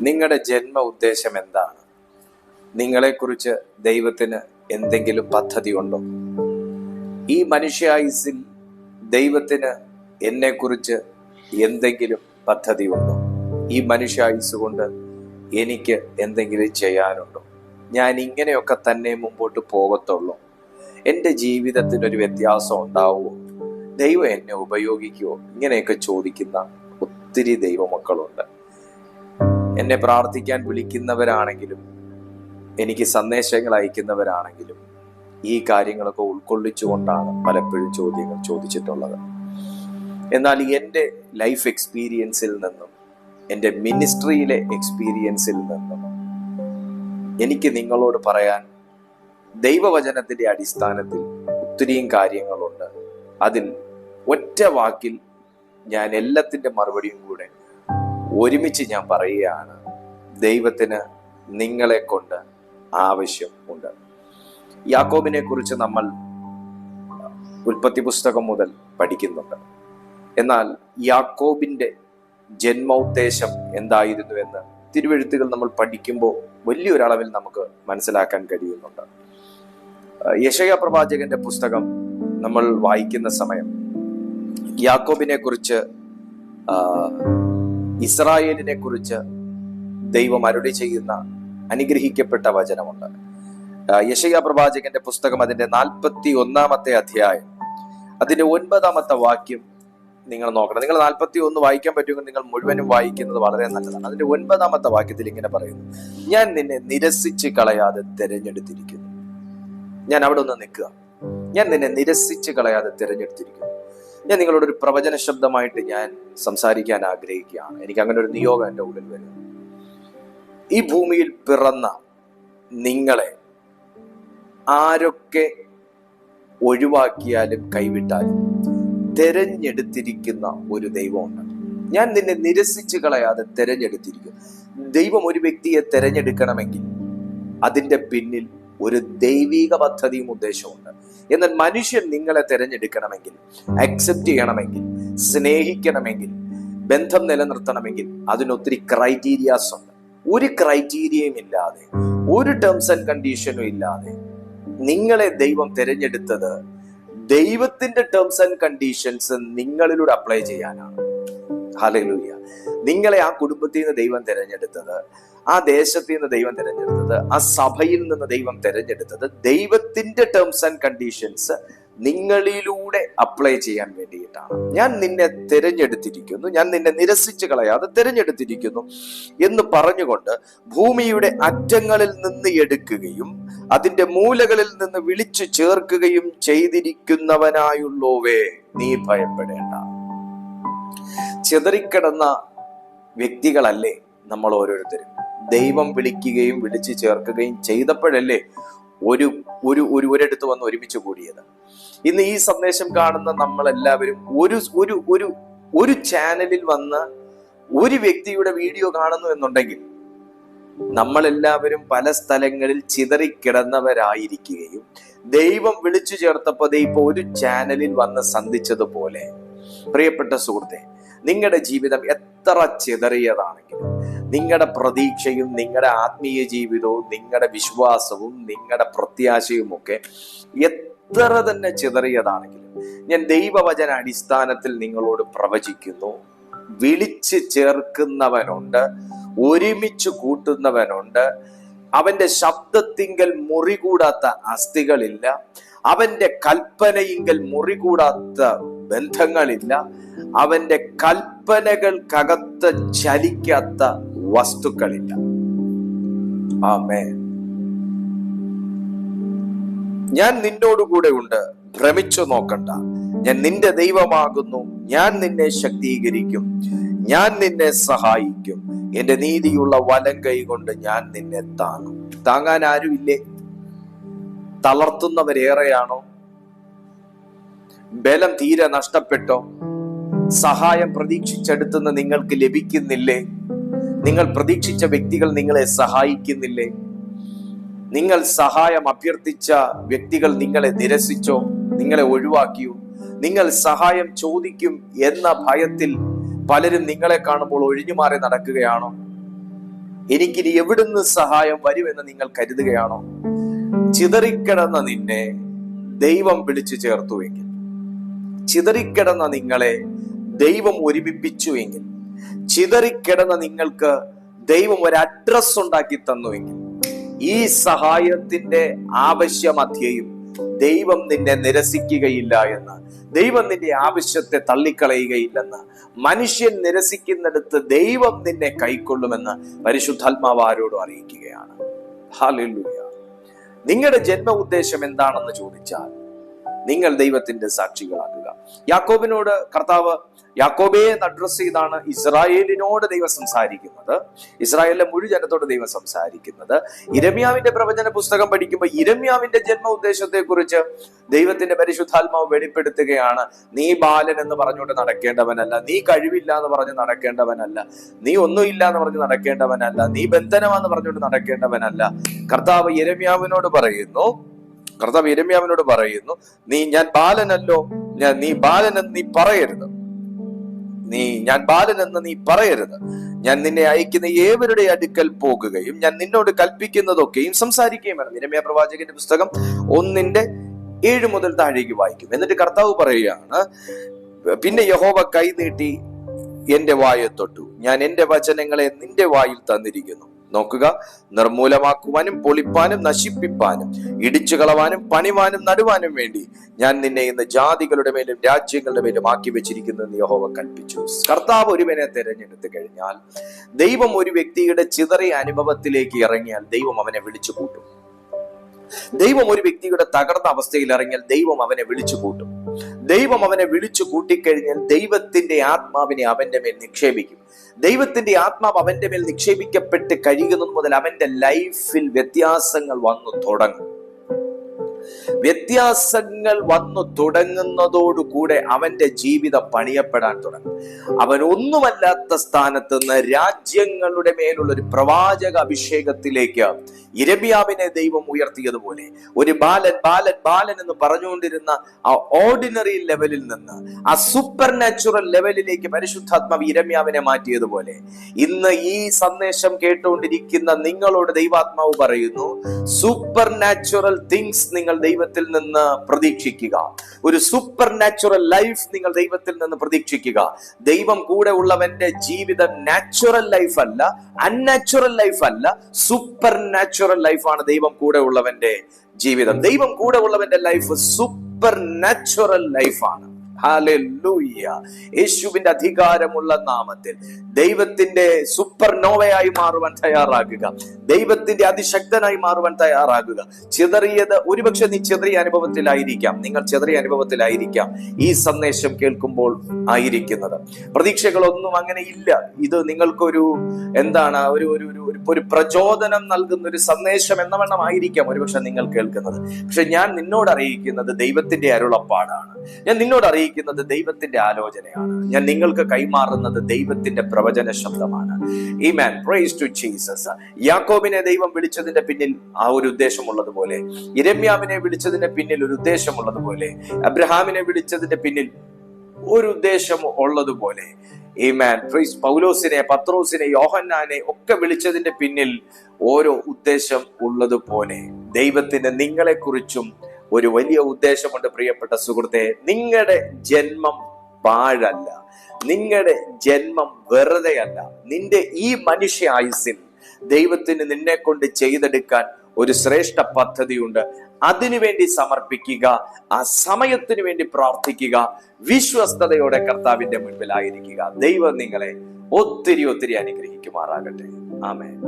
നിങ്ങളുടെ ജന്മ ഉദ്ദേശം എന്താണ്? നിങ്ങളെക്കുറിച്ച് ദൈവത്തിന് എന്തെങ്കിലും പദ്ധതി ഉണ്ടോ? ഈ മനുഷ്യായുസിൽ ദൈവത്തിന് എന്നെക്കുറിച്ച് എന്തെങ്കിലും പദ്ധതി ഉണ്ടോ? ഈ മനുഷ്യായുസ് കൊണ്ട് എനിക്ക് എന്തെങ്കിലും ചെയ്യാനുണ്ടോ? ഞാൻ ഇങ്ങനെയൊക്കെ തന്നെ മുമ്പോട്ട് പോകത്തുള്ളൂ. എന്റെ ജീവിതത്തിനൊരു വ്യത്യാസം ഉണ്ടാവുമോ? ദൈവം എന്നെ ഉപയോഗിക്കുമോ? ഇങ്ങനെയൊക്കെ ചോദിക്കുന്ന ഒത്തിരി ദൈവമക്കളുണ്ട്. എന്നെ പ്രാർത്ഥിക്കാൻ വിളിക്കുന്നവരാണെങ്കിലും എനിക്ക് സന്ദേശങ്ങൾ അയക്കുന്നവരാണെങ്കിലും ഈ കാര്യങ്ങളൊക്കെ ഉൾക്കൊള്ളിച്ചുകൊണ്ടാണ് പലപ്പോഴും ചോദ്യങ്ങൾ ചോദിച്ചിട്ടുള്ളത്. എന്നാൽ എന്റെ ലൈഫ് എക്സ്പീരിയൻസിൽ നിന്നും എന്റെ മിനിസ്ട്രിയിലെ എക്സ്പീരിയൻസിൽ നിന്നും എനിക്ക് നിങ്ങളോട് പറയാൻ ദൈവവചനത്തിന്റെ അടിസ്ഥാനത്തിൽ ഒത്തിരിയും കാര്യങ്ങളുണ്ട്. അതിൽ ഒറ്റ വാക്കിൽ ഞാൻ എല്ലാത്തിന്റെ മറുപടിയും കൂടെ ഒരുമിച്ച് ഞാൻ പറയുകയാണ് ദൈവത്തിന് നിങ്ങളെ കൊണ്ട് ആവശ്യം ഉണ്ട്. യാക്കോബിനെ കുറിച്ച് നമ്മൾ ഉൽപ്പത്തി പുസ്തകം മുതൽ പഠിക്കുന്നുണ്ട്. എന്നാൽ യാക്കോബിന്റെ ജന്മോദ്ദേശം എന്തായിരുന്നു എന്ന് തിരുവെഴുത്തുകൾ നമ്മൾ പഠിക്കുമ്പോൾ വലിയൊരളവിൽ നമുക്ക് മനസ്സിലാക്കാൻ കഴിയുന്നുണ്ട്. യശയ പ്രവാചകന്റെ പുസ്തകം നമ്മൾ വായിക്കുന്ന സമയം യാക്കോബിനെ കുറിച്ച് ഇസ്രായേലിനെ കുറിച്ച് ദൈവം അരുളി ചെയ്യുന്ന അനുഗ്രഹിക്കപ്പെട്ട വചനമുണ്ട്. യശയ പ്രവാചകന്റെ പുസ്തകം അതിന്റെ നാൽപ്പത്തി ഒന്നാമത്തെ അധ്യായം. അതിന്റെ ഒൻപതാമത്തെ വാക്യം നിങ്ങൾ നോക്കണം. നിങ്ങൾ നാൽപ്പത്തി ഒന്ന് വായിക്കാൻ പറ്റുമെങ്കിൽ നിങ്ങൾ മുഴുവനും വായിക്കുന്നത് വളരെ നല്ലതാണ്. അതിന്റെ ഒൻപതാമത്തെ വാക്യത്തിൽ ഇങ്ങനെ പറയുന്നു. ഞാൻ നിന്നെ നിരസിച്ച് കളയാതെ തിരഞ്ഞെടുത്തിരിക്കുന്നു. ഞാൻ അവിടെ ഒന്ന് നിൽക്കുക. ഞാൻ നിന്നെ നിരസിച്ച് കളയാതെ തിരഞ്ഞെടുത്തിരിക്കുന്നു. ഞാൻ നിങ്ങളോട് ഒരു പ്രവചന ശബ്ദമായിട്ട് ഞാൻ സംസാരിക്കാൻ ആഗ്രഹിക്കുകയാണ്. എനിക്ക് അങ്ങനെ ഒരു നിയോഗം എന്റെ ഉള്ളിൽ വരും. ഈ ഭൂമിയിൽ പിറന്ന നിങ്ങളെ ആരൊക്കെ ഒഴിവാക്കിയാലും കൈവിട്ടാലും തെരഞ്ഞെടുത്തിരിക്കുന്ന ഒരു ദൈവമുണ്ട്. ഞാൻ നിന്നെ നിരസിച്ച് കളയാതെ തെരഞ്ഞെടുത്തിരിക്കും ദൈവം ഒരു വ്യക്തിയെ തെരഞ്ഞെടുക്കണമെങ്കിൽ അതിന്റെ പിന്നിൽ ഒരു ദൈവിക പദ്ധതിയും ഉദ്ദേശമുണ്ട് എന്നാൽ മനുഷ്യൻ നിങ്ങളെ തിരഞ്ഞെടുക്കണമെങ്കിൽ അക്സെപ്റ്റ് ചെയ്യണമെങ്കിൽ സ്നേഹിക്കണമെങ്കിൽ ബന്ധം നിലനിർത്തണമെങ്കിൽ അതിനൊത്തിരി ക്രൈറ്റീരിയാസ് ഉണ്ട്. ഒരു ക്രൈറ്റീരിയയും ഇല്ലാതെ ഒരു ടേംസ് ആൻഡ് കണ്ടീഷനും ഇല്ലാതെ നിങ്ങളെ ദൈവം തിരഞ്ഞെടുത്തത് ദൈവത്തിന്റെ ടേംസ് ആൻഡ് കണ്ടീഷൻസ് നിങ്ങളിലൂടെ അപ്ലൈ ചെയ്യാനാണ്. ഹലലൂയ നിങ്ങളെ ആ കുടുംബത്തിൽ നിന്ന് ദൈവം തിരഞ്ഞെടുത്തത് ആ ദേശത്ത് നിന്ന് ദൈവം തിരഞ്ഞെടുത്തത് ആ സഭയിൽ നിന്ന് ദൈവം തിരഞ്ഞെടുത്തത് ദൈവത്തിന്റെ ടേംസ് ആൻഡ് കണ്ടീഷൻസ് നിങ്ങളിലൂടെ അപ്ലൈ ചെയ്യാൻ വേണ്ടിയിട്ടാണ്. ഞാൻ നിന്നെ തിരഞ്ഞെടുത്തിരിക്കുന്നു ഞാൻ നിന്നെ നിരസിച്ചു കളയാതെ തിരഞ്ഞെടുത്തിരിക്കുന്നു എന്ന് പറഞ്ഞുകൊണ്ട് ഭൂമിയുടെ അറ്റങ്ങളിൽ നിന്ന് എടുക്കുകയും അതിന്റെ മൂലകളിൽ നിന്ന് വിളിച്ചു ചേർക്കുകയും ചെയ്തിരിക്കുന്നവനായുള്ളോവേ നീ ഭയപ്പെടേണ്ട. ചിതറിക്കിടന്ന വ്യക്തികളല്ലേ നമ്മൾ ഓരോരുത്തരും. ദൈവം വിളിക്കുകയും വിളിച്ചു ചേർക്കുകയും ചെയ്തപ്പോഴല്ലേ ഒരു ഒരു ഒരു ഒരിടത്ത് വന്ന് ഒരുമിച്ച് കൂടിയത്. ഇന്ന് ഈ സന്ദേശം കാണുന്ന നമ്മളെല്ലാവരും ഒരു ഒരു ഒരു ഒരു ചാനലിൽ വന്ന് ഒരു വ്യക്തിയുടെ വീഡിയോ കാണുന്നു എന്നുണ്ടെങ്കിൽ നമ്മളെല്ലാവരും പല സ്ഥലങ്ങളിൽ ചിതറിക്കിടന്നവരായിരിക്കുകയും ദൈവം വിളിച്ചു ചേർത്തപ്പോൾ ഇപ്പൊ ഒരു ചാനലിൽ വന്ന് സന്ധിച്ചതുപോലെ. പ്രിയപ്പെട്ട സുഹൃത്തെ നിങ്ങളുടെ ജീവിതം എത്ര ചിതറിയതാണെങ്കിലും നിങ്ങളുടെ പ്രതീക്ഷയും നിങ്ങളുടെ ആത്മീയ ജീവിതവും നിങ്ങളുടെ വിശ്വാസവും നിങ്ങളുടെ പ്രത്യാശയും ഒക്കെ എത്ര തന്നെ ചിതറിയതാണെങ്കിലും ഞാൻ ദൈവവചന അടിസ്ഥാനത്തിൽ നിങ്ങളോട് പ്രവചിക്കുന്നു. വിളിച്ച് ചേർക്കുന്നവനുണ്ട് ഒരുമിച്ച് കൂട്ടുന്നവനുണ്ട്. അവന്റെ ശബ്ദത്തിങ്കൽ മുറികൂടാത്ത അസ്ഥികളില്ല. അവന്റെ കൽപ്പനയിങ്കൽ മുറികൂടാത്ത ബന്ധങ്ങളില്ല. അവന്റെ കൽപ്പനകൾക്കകത്ത് ചലിക്കാത്ത വസ്തുക്കളില്ല. ആമേ ഞാൻ നിന്നോടുകൂടെ ഉണ്ട്. ഭ്രമിച്ചു നോക്കണ്ട. ഞാൻ നിന്റെ ദൈവമാകുന്നു. ഞാൻ നിന്നെ ശക്തീകരിക്കും. ഞാൻ നിന്നെ സഹായിക്കും. എന്റെ നീതിയുള്ള വലം കൈ കൊണ്ട് ഞാൻ നിന്നെ താങ്ങും. താങ്ങാൻ ആരുമില്ലേ? തളർത്തുന്നവരേറെയാണോ ബലം തീരെ നഷ്ടപ്പെട്ടോ? സഹായം പ്രതീക്ഷിച്ചെടുത്തുന്ന നിങ്ങൾക്ക് ലഭിക്കുന്നില്ലേ? നിങ്ങൾ പ്രതീക്ഷിച്ച വ്യക്തികൾ നിങ്ങളെ സഹായിക്കുന്നില്ലേ? നിങ്ങൾ സഹായം അഭ്യർത്ഥിച്ച വ്യക്തികൾ നിങ്ങളെ നിരസിച്ചോ? നിങ്ങളെ ഒഴിവാക്കിയോ? നിങ്ങൾ സഹായം ചോദിക്കും എന്ന ഭയത്തിൽ പലരും നിങ്ങളെ കാണുമ്പോൾ ഒഴിഞ്ഞു മാറി നടക്കുകയാണോ? എനിക്കിനി എവിടുന്ന് സഹായം വരുമെന്ന് നിങ്ങൾ കരുതുകയാണോ? ചിതറിക്കിടന്ന നിന്നെ ദൈവം വിളിച്ചു ചേർത്തുവെങ്കിൽ ചിതറിക്കിടന്ന നിങ്ങളെ ദൈവം ഒരുമിപ്പിച്ചുവെങ്കിൽ ചിതറിക്കിടന്ന നിങ്ങൾക്ക് ദൈവം ഒരു അഡ്രസ് ഉണ്ടാക്കി തന്നുവെങ്കിൽ ഈ സഹായത്തിന്റെ ആവശ്യമധ്യയും ദൈവം നിന്നെ നിരസിക്കുകയില്ല എന്ന് ദൈവം നിന്റെ ആവശ്യത്തെ തള്ളിക്കളയുകയില്ലെന്ന് മനുഷ്യൻ നിരസിക്കുന്നിടത്ത് ദൈവം നിന്നെ കൈക്കൊള്ളുമെന്ന് പരിശുദ്ധാത്മാവ് ആരോടും അറിയിക്കുകയാണ്. നിങ്ങളുടെ ജന്മ ഉദ്ദേശം എന്താണെന്ന് ചോദിച്ചാൽ നിങ്ങൾ ദൈവത്തിന്റെ സാക്ഷികളാകുക യാക്കോബിനോട് കർത്താവ് യാക്കോബേ എന്ന് അഡ്രസ് ചെയ്താണ് ഇസ്രായേലിനോട് ദൈവം സംസാരിക്കുന്നത്. ഇസ്രായേലിലെ മുഴു ജനത്തോട് ദൈവം സംസാരിക്കുന്നത്. ഇരമ്യാവിന്റെ പ്രവചന പുസ്തകം പഠിക്കുമ്പോൾ ഇരമ്യാവിന്റെ ജന്മ ഉദ്ദേശത്തെ കുറിച്ച് ദൈവത്തിന്റെ പരിശുദ്ധാത്മാവ് വെളിപ്പെടുത്തുകയാണ്. നീ ബാലൻ എന്ന് പറഞ്ഞുകൊണ്ട് നടക്കേണ്ടവനല്ല. നീ കഴിവില്ല എന്ന് പറഞ്ഞ് നടക്കേണ്ടവനല്ല. നീ ഒന്നുമില്ല എന്ന് പറഞ്ഞ് നടക്കേണ്ടവനല്ല. നീ ബന്ധനമാന്ന് പറഞ്ഞുകൊണ്ട് നടക്കേണ്ടവനല്ല. കർത്താവ് ഇരമ്യാവിനോട് പറയുന്നു കർത്താവ് ഇരമ്യാവിനോട് പറയുന്നു നീ ഞാൻ ബാലനല്ലോ ഞാൻ നീ ബാലനെന്ന് നീ പറയരുത്. നീ ഞാൻ ബാലനെന്ന് നീ പറയരുത്. ഞാൻ നിന്നെ അയക്കുന്ന ഏവരുടെ അടുക്കൽ പോകുകയും ഞാൻ നിന്നോട് കൽപ്പിക്കുന്നതൊക്കെയും സംസാരിക്കുകയും വേണം. ഇരമ്യ പ്രവാചകന്റെ പുസ്തകം ഒന്നിന്റെ ഏഴ് മുതൽ താഴേക്ക് വായിക്കും. എന്നിട്ട് കർത്താവ് പറയുകയാണ് പിന്നെ യഹോവ കൈ നീട്ടി എന്റെ വായെ തൊട്ടു. ഞാൻ എന്റെ വചനങ്ങളെ നിന്റെ വായിൽ തന്നിരിക്കുന്നു. നോക്കുക. നിർമൂലമാക്കുവാനും പൊളിപ്പാനും നശിപ്പിപ്പാനും ഇടിച്ചു കളവാനും പണിവാനും നടുവാനും വേണ്ടി ഞാൻ നിന്നെ ഇന്ന് ജാതികളുടെ മേലും രാജ്യങ്ങളുടെ മേലും ആക്കി വെച്ചിരിക്കുന്നു എന്ന് യഹോവ കൽപ്പിച്ചു കർത്താവ് ഒരുവനെ തെരഞ്ഞെടുത്ത് കഴിഞ്ഞാൽ ദൈവം ഒരു വ്യക്തിയുടെ ചിതറിയ അനുഭവത്തിലേക്ക് ഇറങ്ങിയാൽ ദൈവം അവനെ വിളിച്ചു കൂട്ടും ദൈവം ഒരു വ്യക്തിയുടെ തകർന്ന അവസ്ഥയിൽ ഇറങ്ങിയാൽ ദൈവം അവനെ വിളിച്ചു കൂട്ടും ദൈവം അവനെ വിളിച്ചു കൂട്ടിക്കഴിഞ്ഞാൽ ദൈവത്തിന്റെ ആത്മാവിനെ അവന്റെ മേൽ നിക്ഷേപിക്കും. ദൈവത്തിന്റെ ആത്മാവ് അവന്റെ മേൽ നിക്ഷേപിക്കപ്പെട്ട് കഴിയുന്നത് മുതൽ അവന്റെ ലൈഫിൽ വ്യത്യാസങ്ങൾ വന്നു തുടങ്ങും. വ്യത്യാസങ്ങൾ വന്നു തുടങ്ങുന്നതോടുകൂടെ അവന്റെ ജീവിതം പണിയപ്പെടാൻ തുടങ്ങും. അവൻ ഒന്നുമല്ലാത്ത സ്ഥാനത്ത് നിന്ന് രാജ്യങ്ങളുടെ മേലുള്ള ഒരു പ്രവാചക അഭിഷേകത്തിലേക്ക് ഇരബിയാവിനെ ദൈവം ഉയർത്തിയതുപോലെ ഒരു ബാലൻ ബാലൻ ബാലൻ എന്ന് പറഞ്ഞുകൊണ്ടിരുന്ന ആ ഓർഡിനറി ലെവലിൽ നിന്ന് ആ സൂപ്പർ നാച്ചുറൽ ലെവലിലേക്ക് പരിശുദ്ധാത്മാവ് ഇരമ്യാവിനെ മാറ്റിയതുപോലെ ഇന്ന് ഈ സന്ദേശം കേട്ടുകൊണ്ടിരിക്കുന്ന നിങ്ങളോട് ദൈവാത്മാവ് പറയുന്നു സൂപ്പർ നാച്ചുറൽ തിങ്സ് നിങ്ങൾ ദൈവത്തിൽ നിന്ന് പ്രതീക്ഷിക്കുക. ഒരു സൂപ്പർ നാച്ചുറൽ ലൈഫ് നിങ്ങൾ ദൈവത്തിൽ നിന്ന് പ്രതീക്ഷിക്കുക. ദൈവം കൂടെ ഉള്ളവന്റെ ജീവിതം നാച്ചുറൽ ലൈഫ് അല്ല അൺനാച്ചുറൽ ലൈഫ് അല്ല സൂപ്പർ നാച്ചുറൽ ലൈഫാണ് ദൈവം കൂടെ ഉള്ളവന്റെ ജീവിതം. ദൈവം കൂടെ ഉള്ളവന്റെ ലൈഫ് സൂപ്പർ നാച്ചുറൽ ലൈഫാണ് യേശുവിന്റെ അധികാരമുള്ള നാമത്തിൽ ദൈവത്തിന്റെ സൂപ്പർ നോവയായി മാറുവാൻ തയ്യാറാകുക. ദൈവത്തിന്റെ അതിശക്തനായി മാറുവാൻ തയ്യാറാകുക. ചിതറിയത് ഒരുപക്ഷെ നീ ചെറിയ അനുഭവത്തിലായിരിക്കാം. നിങ്ങൾ ചെറിയ അനുഭവത്തിലായിരിക്കാം. ഈ സന്ദേശം കേൾക്കുമ്പോൾ ആയിരിക്കുന്നത്. പ്രതീക്ഷകളൊന്നും അങ്ങനെ ഇല്ല. ഇത് നിങ്ങൾക്കൊരു എന്താണ് ഒരു ഒരു ഒരു പ്രചോദനം നൽകുന്ന ഒരു സന്ദേശം എന്ന വണ്ണം ആയിരിക്കാം ഒരുപക്ഷെ നിങ്ങൾ കേൾക്കുന്നത്. പക്ഷെ ഞാൻ നിന്നോട് അറിയിക്കുന്നത് ദൈവത്തിന്റെ അരുളപ്പാടാണ്. ഞാൻ നിന്നോട് അറിയിക്കുന്നത് ദൈവത്തിന്റെ ആലോചനയാണ്. ഞാൻ നിങ്ങൾക്ക് കൈമാറുന്നത് ദൈവത്തിന്റെ പ്രവചന ശബ്ദമാണ് ഈ മാൻ പ്രൈസ് ടു ജീസസ് യാക്കോബിനെ ദൈവം വിളിച്ചതിന്റെ പിന്നിൽ ആ ഒരു ഉദ്ദേശമുള്ളത് പോലെ ഇരമ്യാവിനെ വിളിച്ചതിന്റെ പിന്നിൽ ഒരു ഉദ്ദേശമുള്ളത് പോലെ അബ്രഹാമിനെ വിളിച്ചതിന്റെ പിന്നിൽ ഒരു ഉദ്ദേശം ഉള്ളതുപോലെ. ഈ മാൻ പ്രൈസ് പൗലോസിനെ പത്രോസിനെ യോഹന്നാനെ ഒക്കെ വിളിച്ചതിന്റെ പിന്നിൽ ഓരോ ഉദ്ദേശം ഉള്ളതുപോലെ ദൈവത്തിന് നിങ്ങളെക്കുറിച്ചും ഒരു വലിയ ഉദ്ദേശമുണ്ട് പ്രിയപ്പെട്ട സുഹൃത്തെ നിങ്ങളുടെ ജന്മം പാഴല്ല നിങ്ങളുടെ ജന്മം വെറുതെയല്ല. നിന്റെ ഈ മനുഷ്യ ആയുസിൽ ദൈവത്തിന് നിന്നെ കൊണ്ട് ചെയ്തെടുക്കാൻ ഒരു ശ്രേഷ്ഠ പദ്ധതിയുണ്ട്. അതിനുവേണ്ടി സമർപ്പിക്കുക ആ സമയത്തിന് വേണ്ടി പ്രാർത്ഥിക്കുക വിശ്വസ്തയോടെ കർത്താവിന്റെ മുൻപിലായിരിക്കുക. ദൈവം നിങ്ങളെ ഒത്തിരി ഒത്തിരി അനുഗ്രഹിക്കുമാറാകട്ടെ. ആമേ